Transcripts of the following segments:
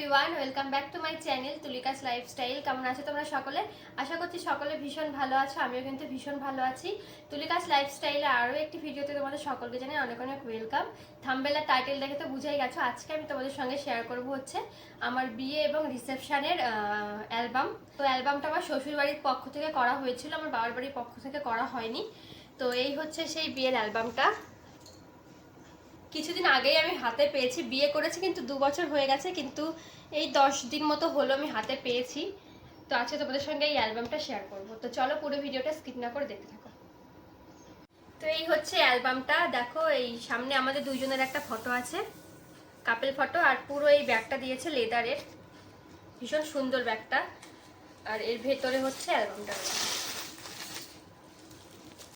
Everyone welcome back to my channel Tulika's lifestyle কেমন আছো তোমরা সকলে? আশা করছি সকলে ভীষণ ভালো আছো, আমিও কিন্তু ভীষণ ভালো আছি। তুলিকাস লাইফস্টাইলে আরও একটি ভিডিওতে তোমাদের সকলকে জানাই অনেক অনেক ওয়েলকাম থাম্বেলার টাইটেল দেখে তো বুঝাই গেছো, আজকে আমি তোমাদের সঙ্গে শেয়ার করব হচ্ছে আমার বিয়ে এবং রিসেপশনের অ্যালবাম তো অ্যালবামটা আমার শ্বশুরবাড়ির পক্ষ থেকে করা হয়েছিল, আমার বাবার বাড়ির পক্ষ থেকে করা হয়নি। তো এই হচ্ছে সেই বিয়ের অ্যালবামটা কিছুদিন আগেই আমি হাতে পেয়েছি, বিয়ে করেছি, কিন্তু দু বছর হয়ে গেছে, কিন্তু এই দশ দিন মতো হলো আমি হাতে পেয়েছি। তো আজকে তোমাদের সঙ্গে এই অ্যালবামটা শেয়ার করব। তো চলো পুরো ভিডিওটা স্কিপ না করে দেখতে থাকো। তো এই হচ্ছে অ্যালবামটা। দেখো, এই সামনে আমাদের দুইজনের একটা ফটো আছে কাপেল ফটো আর পুরো এই ব্যাগটা দিয়েছে লেদারের ভীষণ সুন্দর ব্যাগটা। আর এর ভেতরে হচ্ছে অ্যালবামটা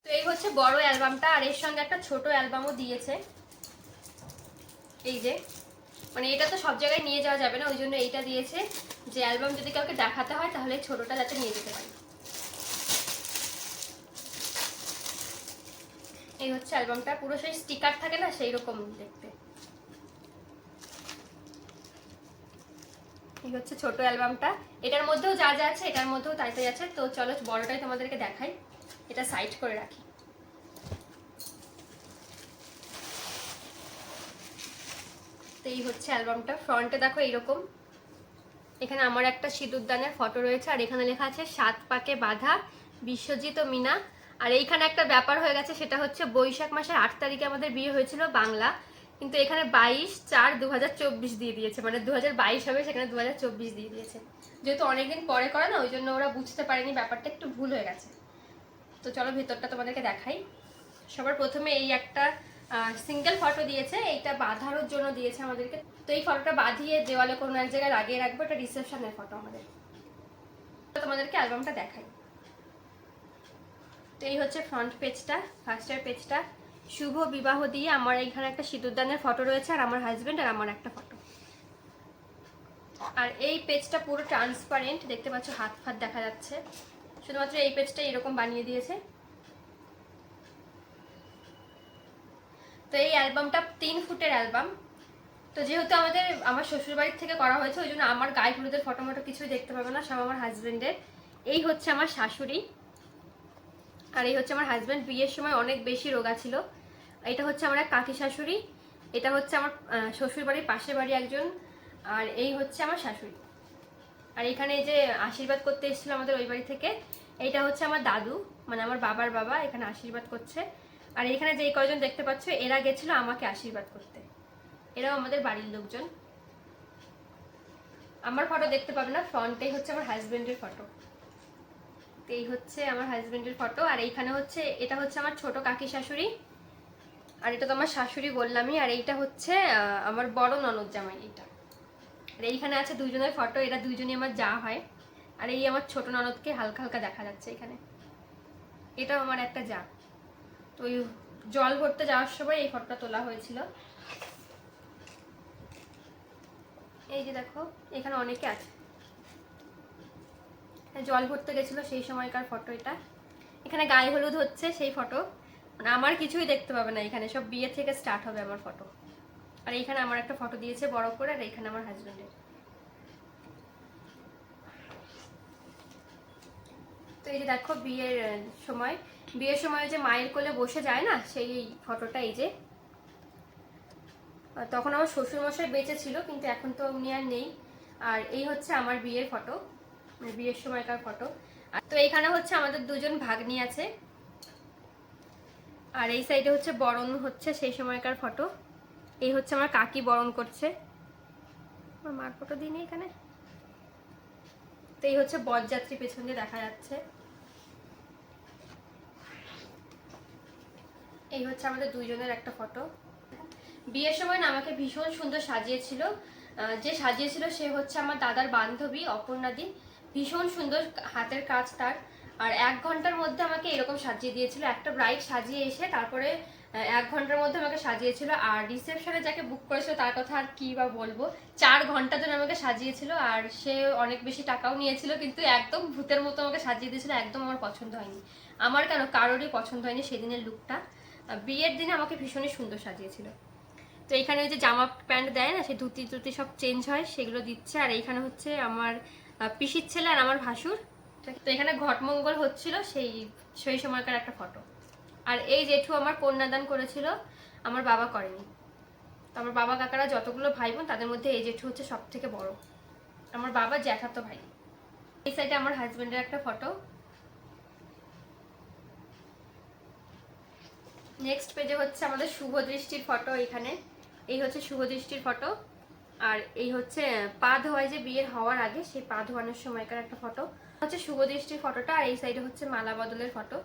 তো এই হচ্ছে বড় অ্যালবামটা, আর এর সঙ্গে একটা ছোট অ্যালবামও দিয়েছে। এই যে মানে এটা তো সব জায়গায় নিয়ে যাওয়া যাবে না, ওই জন্য এইটা দিয়েছে যে অ্যালবাম যদি কাউকে দেখাতে হয় তাহলে ছোটটা যাতে নিয়ে যেতে পারি। এই হচ্ছে অ্যালবামটা, পুরো সেই স্টিকার থাকে না সেই রকম দেখতে। এই হচ্ছে ছোট অ্যালবামটা, এটার মধ্যেও যা যা আছে এটার মধ্যেও তাই তাই আছে, তো চলো বড়টাই তোমাদেরকে দেখাই, এটা সাইড করে রাখি। তো এই হচ্ছে অ্যালবামটা। ফ্রন্টে দেখো এইরকম। এখানে আমার একটা সিঁদুরদানের ফটো রয়েছে, আর এখানে লেখা আছে, সাত পাকে বাঁধা, বিশ্বজিৎ ও মিনা। আর এইখানে একটা ব্যাপার হয়ে গেছে, সেটা হচ্ছে বৈশাখ মাসের আট তারিখে আমাদের বিয়ে হয়েছিল বাংলা। কিন্তু এখানে বাইশ চার দু দিয়ে দিয়েছে মানে দু হাজার বাইশ হবে, সেখানে দু হাজার চব্বিশ দিয়ে দিয়েছে। যেহেতু অনেকদিন পরে করে না, ওই জন্য ওরা বুঝতে পারেনি, ব্যাপারটা একটু ভুল হয়ে গেছে। তো চলো ভেতরটা তোমাদেরকে দেখাই। সবার প্রথমে এই একটা সিঙ্গেল ফটো দিয়েছে, এইটা বাঁধানোর জন্য দিয়েছে আমাদেরকে। তো এই ফটোটা বাঁধিয়ে দেওয়ালে কোনো এক জায়গায় লাগিয়ে রাখব, এটা রিসেপশনের ফটো আমাদের। তোমাদেরকে অ্যালবামটা দেখাই। তো এই হচ্ছে ফ্রন্ট পেজটা ফার্স্টের পেজটা শুভ বিবাহ দিয়ে আমার এইখানে একটা সিঁদুরদানের ফটো রয়েছে, আর আমার হাজব্যান্ড আর আমার একটা ফটো আর এই পেজটা পুরো ট্রান্সপারেন্ট দেখতে পাচ্ছ হাত ফাত দেখা যাচ্ছে। শুধুমাত্র এই পেজটা এরকম বানিয়ে দিয়েছে। তো এই অ্যালবামটা তিন ফুটের অ্যালবাম। তো যেহেতু আমাদের, আমার শ্বশুরবাড়ির থেকে করা হয়েছে, ওই জন্য আমার গায়ে হলুদের ফটো মটো কিছুই দেখতে পাবে না, সব আমার হাজব্যান্ডের এই হচ্ছে আমার শাশুড়ি। আর এই হচ্ছে আমার হাজব্যান্ড বিয়ের সময় অনেক বেশি রোগা ছিল। এটা হচ্ছে আমার এক কাকি শাশুড়ি, এটা হচ্ছে আমার শ্বশুরবাড়ির পাশের বাড়ি একজন, আর এই হচ্ছে আমার শাশুড়ি। আর এখানে যে আশীর্বাদ করতে এসেছিল আমাদের ওই বাড়ি থেকে, এইটা হচ্ছে আমার দাদু মানে আমার বাবার বাবা এখানে আশীর্বাদ করছে। আর এখানে যেই কয়জন দেখতে পাচ্ছ, এরা গেছিল আমাকে আশীর্বাদ করতে। এরাও আমাদের বাড়ির লোকজন। আমার ফটো দেখতে পাবে না ফ্রন্টেই হচ্ছে আমার হাজবেন্ডের ফটো এই হচ্ছে আমার হাজবেন্ডের ফটো আর এইখানে হচ্ছে, এটা হচ্ছে আমার ছোট কাকি শাশুড়ি। আর এটা তো আমার শাশুড়ি বললামই, আর এইটা হচ্ছে আমার বড় ননদ জামাই এইটা। আর এইখানে আছে দুজনের ফটো এরা দুজনই আমার যা হয়। আর এই আমার ছোট ননদকে হালকা হালকা দেখা যাচ্ছে এখানে। এটাও আমার একটা যা। তো ওই জল ভরতে যাওয়ার সময় এই ফটোটা তোলা হয়েছিল। এই যে দেখো, এখানে অনেকে আছে। জল ভরতে গেছিল সেই সময়কার ফটো এটা। এখানে গায়ে হলুদ হচ্ছে সেই ফটো। মানে আমার কিছুই দেখতে পাবে না এখানে, সব বিয়ে থেকে স্টার্ট হবে আমার ফটো। আর এইখানে আমার একটা ফটো দিয়েছে বড় করে, আর এইখানে আমার হাজব্যান্ডের তো এই যে দেখো বিয়ের সময়। বিয়ের সময় যে মায়ের কোলে বসে যায় না, সেই ফটোটা এই যে। তখন আমার শ্বশুরমশাই বেঁচে ছিল, কিন্তু এখন তো উনি আর নেই। আর এই হচ্ছে আমার বিয়ের ফটো মানে বিয়ের সময়কার ফটো। তো এইখানে হচ্ছে আমাদের দুজন ভাগ্নি আছে। আর এই সাইডে হচ্ছে বরণ হচ্ছে সেই সময়কার ফটো। এই হচ্ছে আমার কাকি বরণ করছে। আমার মার ফটো দিই এখানে। তো এই হচ্ছে বরযাত্রী পেছন দিয়ে দেখা যাচ্ছে। এই হচ্ছে আমাদের দুইজনের একটা ফটো। বিয়ের সময় না আমাকে ভীষণ সুন্দর সাজিয়েছিল। যে সাজিয়েছিল সে হচ্ছে আমার দাদার বান্ধবী অপর্ণাদি ভীষণ সুন্দর হাতের কাজ তার। আর এক ঘণ্টার মধ্যে আমাকে এরকম সাজিয়ে দিয়েছিল। একটা ব্রাইট সাজিয়ে এসে তারপরে এক ঘণ্টার মধ্যে আমাকে সাজিয়েছিল। আর রিসেপশনে যাকে বুক করেছিল তার কথা আর কি বা বলব, চার ঘণ্টা ধরে আমাকে সাজিয়েছিল। আর সে অনেক বেশি টাকাও নিয়েছিল, কিন্তু একদম ভূতের মতো আমাকে সাজিয়ে দিয়েছিল। একদম আমার পছন্দ হয়নি। আমার কেন কারোরই পছন্দ হয়নি সেদিনের লুকটা বিয়ের দিনে আমাকে ভীষণই সুন্দর সাজিয়েছিল। তো এখানে ওই যে জামা প্যান্ট দেয় না, সেই ধুতি টুতি সব চেঞ্জ হয়, সেগুলো দিচ্ছে। আর এইখানে হচ্ছে আমার পিসির ছেলে আর আমার ভাসুর। তো এখানে ঘটমঙ্গল হচ্ছিল, সেই সেই সময়কার একটা ফটো আর এই জেঠু আমার কন্যাদান করেছিল, আমার বাবা করেনি। তো আমার বাবা কাকারা যতগুলো ভাই বোন তাদের মধ্যে এই জেঠু হচ্ছে সব থেকে বড়। আমার বাবা জ্যাঠাতো ভাই। এই সাইডে আমার হাজব্যান্ডের একটা ফটো নেক্সট পেজে হচ্ছে আমাদের শুভ দৃষ্টির ফটো এখানে। এই হচ্ছে শুভ দৃষ্টির ফটো আর এই হচ্ছে পা ধোয়ায় যে বিয়ের হওয়ার আগে সেই পা ধোয়ানোর সময়কার একটা ফটো হচ্ছে শুভ দৃষ্টির ফটোটা আর এই সাইডে হচ্ছে মালা বদলের ফটো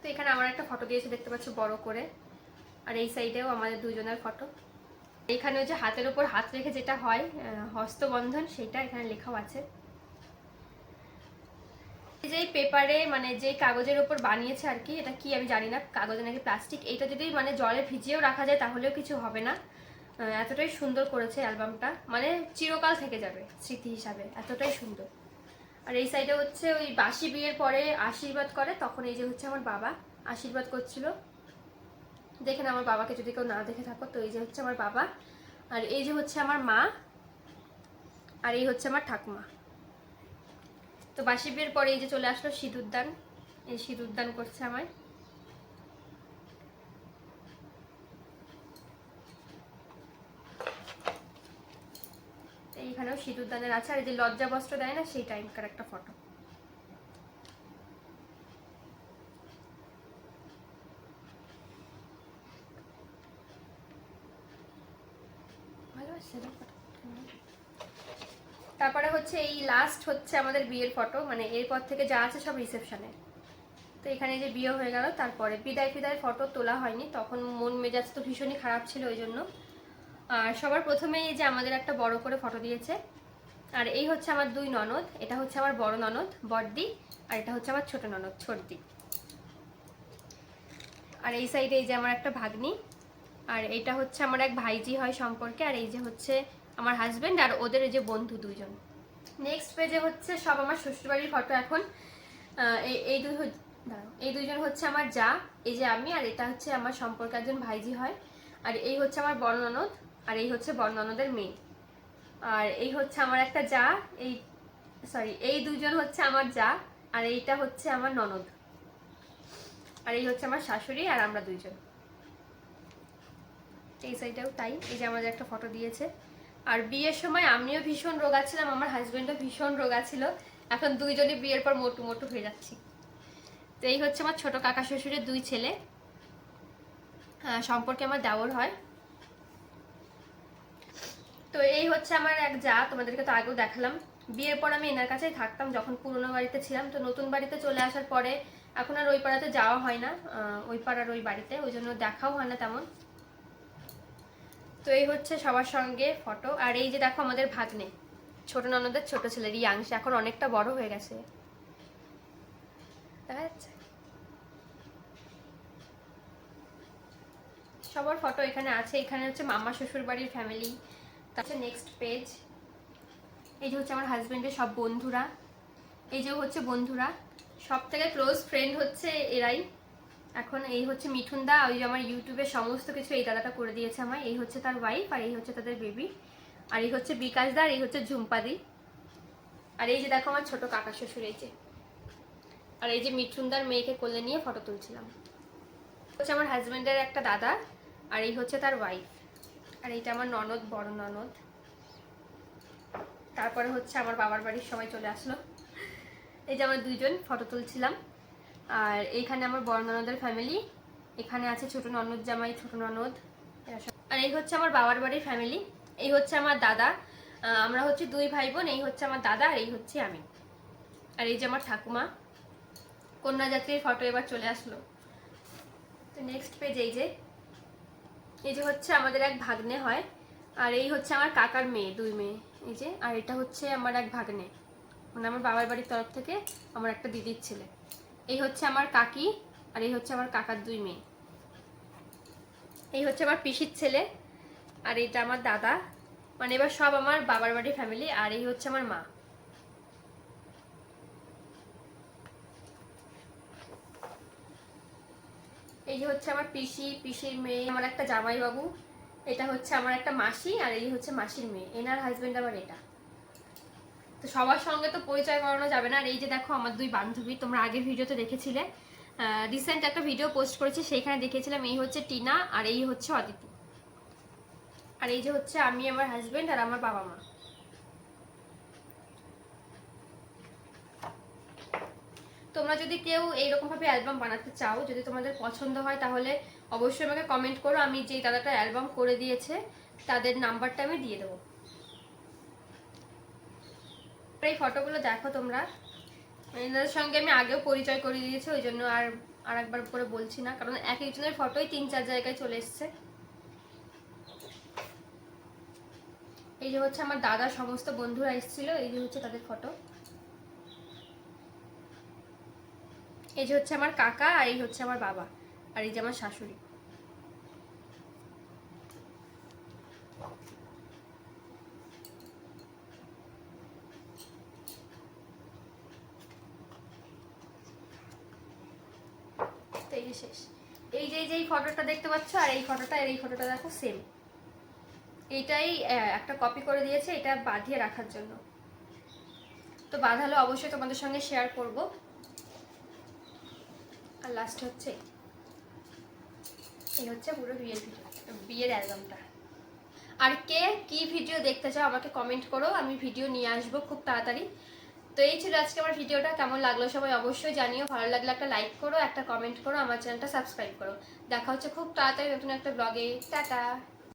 তো এখানে আমার একটা ফটো দিয়েছে, দেখতে পাচ্ছ বড় করে। আর এই সাইডেও আমাদের দুজনের ফটো এখানে যে হাতের উপর হাত রেখে যেটা হয় হস্তবন্ধন, সেটা এখানে লেখাও আছে। এই যে পেপারে মানে যে কাগজের উপর বানিয়েছে আর কি, এটা কি আমি জানি না, কাগজে নাকি প্লাস্টিক এটা যদি মানে জলে ভিজিয়েও রাখা যায় তাহলেও কিছু হবে না। এতটাই সুন্দর করেছে অ্যালবামটা মানে চিরকাল থেকে যাবে স্মৃতি হিসাবে, এতটাই সুন্দর। আর এই সাইডে হচ্ছে ওই বাসি বিয়ের পরে আশীর্বাদ করে, তখন এই যে হচ্ছে আমার বাবা, আশীর্বাদ করছিল। দেখেন আমার বাবাকে, যদি কেউ না দেখে থাকো, তো এই যে হচ্ছে আমার বাবা, আর এই যে হচ্ছে আমার মা, আর এই হচ্ছে আমার ঠাকুমা। তো বাসি বিয়ের পরে এই যে চলে আসলো সিঁদুরদান এই সিঁদুরদান করছে আমায়। এইখানেও সিঁদুরদানের আছে। আর যে লজ্জা বস্ত্র দেয় না, সেই টাইমকার একটা ফটো ভালো photo? তারপরে হচ্ছে এই লাস্ট হচ্ছে আমাদের বিয়ের ফটো মানে এরপর থেকে যা আছে সব রিসেপশনে তো এখানে যে বিয়ে হয়ে গেল, তারপরে বিদায় ফিদায় ফটো তোলা হয়নি, তখন মন মেজাজ তো ভীষণই খারাপ ছিল ওই জন্য। আর সবার প্রথমে এই যে আমাদের একটা বড় করে ফটো দিয়েছে। আর এই হচ্ছে আমার দুই ননদ, এটা হচ্ছে আমার বড় ননদ, বড়দি, আর এটা হচ্ছে আমার ছোট ননদ, ছোটদি। আর এই সাইডে এই যে আমার একটা ভাগ্নি, আর এটা হচ্ছে আমার এক ভাইজি হয় সম্পর্কে, আর এই যে হচ্ছে আমার হাজবেন্ড আর ওদের যে বন্ধু দুজন নেক্সট পেজে হচ্ছে সব আমার শ্বশুরবাড়ির ফটো এখন। এই দুই এই দুইজন হচ্ছে আমার যা, এই যে আমি, আর এটা হচ্ছে আমার সম্পর্কে একজন ভাইজি হয়। আর এই হচ্ছে আমার বড় ননদ আর এই হচ্ছে বড় ননদের মেয়ে। আর এই হচ্ছে আমার একটা যা, এই সরি এই দুজন হচ্ছে আমার যা, আর এইটা হচ্ছে আমার ননদ। আর এই হচ্ছে আমার শাশুড়ি আর আমরা দুইজন। এই সাইডেও তাই। এই যে আমাদের একটা ফটো দিয়েছে। আর বিয়ের সময় আমিও ভীষণ রোগা ছিলাম, আমার হাজবেন্ডও ভীষণ রোগা ছিল। এখন দুইজনই বিয়ের পর মোটু মোটু হয়ে যাচ্ছি। তো এই হচ্ছে আমার ছোট কাকা শ্বশুরের দুই ছেলে। সম্পর্কে আমার দেওর হয়। তো এই হচ্ছে আমার এক যা, তোমাদেরকে তো আগেও দেখালাম। বিয়ের পর আমি এনার কাছেই থাকতাম, যখন পুরনো বাড়িতে ছিলাম। তো নতুন বাড়িতে চলে আসার পরে এখন আর ওই পাড়াতে যাওয়া হয় না। ওই পাড়ার ওই বাড়িতে, ওই জন্য দেখাও হয় না তেমন। তো এই হচ্ছে সবার সঙ্গে ফটো আর এই যে দেখো আমাদের ভাগ্নে, ছোট ননদের ছোট ছেলে রিয়াংশ এখন অনেকটা বড় হয়ে গেছে। দেখা যাচ্ছে? সবার ফটো এখানে আছে। এখানে হচ্ছে মামা শ্বশুর বাড়ির ফ্যামিলি তারপর নেক্সট পেজ এই যে হচ্ছে আমার হাজবেন্ডের সব বন্ধুরা। এই যে হচ্ছে বন্ধুরা। সব থেকে ক্লোজ ফ্রেন্ড হচ্ছে এরাই। এখন এই হচ্ছে মিঠুন দা ওই যে আমার ইউটিউবে সমস্ত কিছু এই দাদাটা করে দিয়েছে আমার এই হচ্ছে তার ওয়াইফ আর এই হচ্ছে তাদের বেবি আর এই হচ্ছে বিকাশ দা আর এই হচ্ছে ঝুম্পাদি আর এই যে দেখো আমার ছোট কাকা শ্বশুর, এই যে। আর এই যে মিঠুনদার মেয়েকে কোলে নিয়ে ফটো তুলছিলাম। হচ্ছে আমার হাজব্যান্ডের একটা দাদা আর এই হচ্ছে তার ওয়াইফ আর এইটা আমার ননদ, বড় ননদ। তারপরে হচ্ছে আমার বাবার বাড়ির সবাই চলে আসলো। এই যে আমার দুজন ফটো তুলছিলাম। আর এইখানে আমার বড় ননদের ফ্যামিলি এখানে আছে ছোট ননদ জামাই, ছোট ননদ আর এই হচ্ছে আমার বাবার বাড়ির ফ্যামিলি এই হচ্ছে আমার দাদা আমরা হচ্ছে দুই ভাই বোন এই হচ্ছে আমার দাদা আর এই হচ্ছে আমি। আর এই যে আমার ঠাকুমা কন্যা যাত্রীর ফটো এবার চলে আসলো। তো নেক্সট পেজ এই যে এই যে হচ্ছে আমাদের এক ভাগ্নে হয়, আর এই হচ্ছে আমার কাকার মেয়ে, দুই মেয়ে। এই যে, আর এটা হচ্ছে আমার এক ভাগ্নে। মানে আমার বাবার বাড়ির তরফ থেকে আমার একটা দিদির ছেলে। এই হচ্ছে আমার কাকি আর এই হচ্ছে আমার কাকার দুই মেয়ে। এই হচ্ছে আমার পিসির ছেলে আর এটা আমার দাদা। মানে এবার সব আমার বাবার বাড়ির ফ্যামিলি আর এই হচ্ছে আমার মা। এই হচ্ছে আমার পিসি, পিসির মেয়ে, আমার একটা জামাইবাবু। এটা হচ্ছে আমার একটা মাসি আর এই হচ্ছে মাসির মেয়ে। এনার হাজবেন্ড আমার এটা। তো সবার সঙ্গে তো পরিচয় করানো যাবে না। আর এই যে দেখো, আমার দুই বান্ধবী, তোমরা আগের ভিডিওতে দেখেছিলে। রিসেন্ট একটা ভিডিও পোস্ট করেছি, সেইখানে দেখেছিলাম এই হচ্ছে টিনা আর এই হচ্ছে অদিতি। আর এই যে হচ্ছে আমি, আমার হাজবেন্ড আর আমার বাবা মা। তোমরা যদি কেউ এইরকম ভাবে অ্যালবাম বানাতে চাও, যদি তোমাদের পছন্দ হয়, তাহলে অবশ্যই আমাকে কমেন্ট করো। আমি যেই দাদাটা অ্যালবাম করে দিয়েছে, তাদের নাম্বারটা আমি দিয়ে দেবো। এই ফটোগুলো দেখো তোমরা। এনাদের সঙ্গে আমি আগেও পরিচয় করে দিয়েছি, ওই জন্য আর আর একবার করে বলছি না, কারণ এক একজনের ফটোই তিন চার জায়গায় চলে এসছে। এই যে হচ্ছে আমার দাদা সমস্ত বন্ধুরা এসেছিল, এই যে হচ্ছে তাদের ফটো। এই যে হচ্ছে আমার কাকা আর এই হচ্ছে আমার বাবা, আর এই যে আমার শাশুড়ি। শেষ। এই যে এই যে, এই ফটোটা দেখতে পাচ্ছ, আর এই ফটোটা, আর এই ফটোটা দেখো সেম এইটাই একটা কপি করে দিয়েছে, এটা বাঁধিয়ে রাখার জন্য। তো বাঁধালে, অবশ্যই তোমাদের সঙ্গে শেয়ার করব। আর লাস্ট হচ্ছে, এই হচ্ছে পুরো বিয়ের ভিডিও বিয়ের অ্যালবামটা আর কে কি ভিডিও দেখতে চাও আমাকে কমেন্ট করো, আমি ভিডিও নিয়ে আসব খুব তাড়াতাড়ি। তো এই ছিল আজকে আমার ভিডিওটা, কেমন লাগল সবাই অবশ্যই জানিও, ভালো লাগলে একটা লাইক করো, একটা কমেন্ট করো, আমার চ্যানেলটা সাবস্ক্রাইব করো। দেখা হচ্ছে খুব তাড়াতাড়ি নতুন একটা ব্লগে টাটা!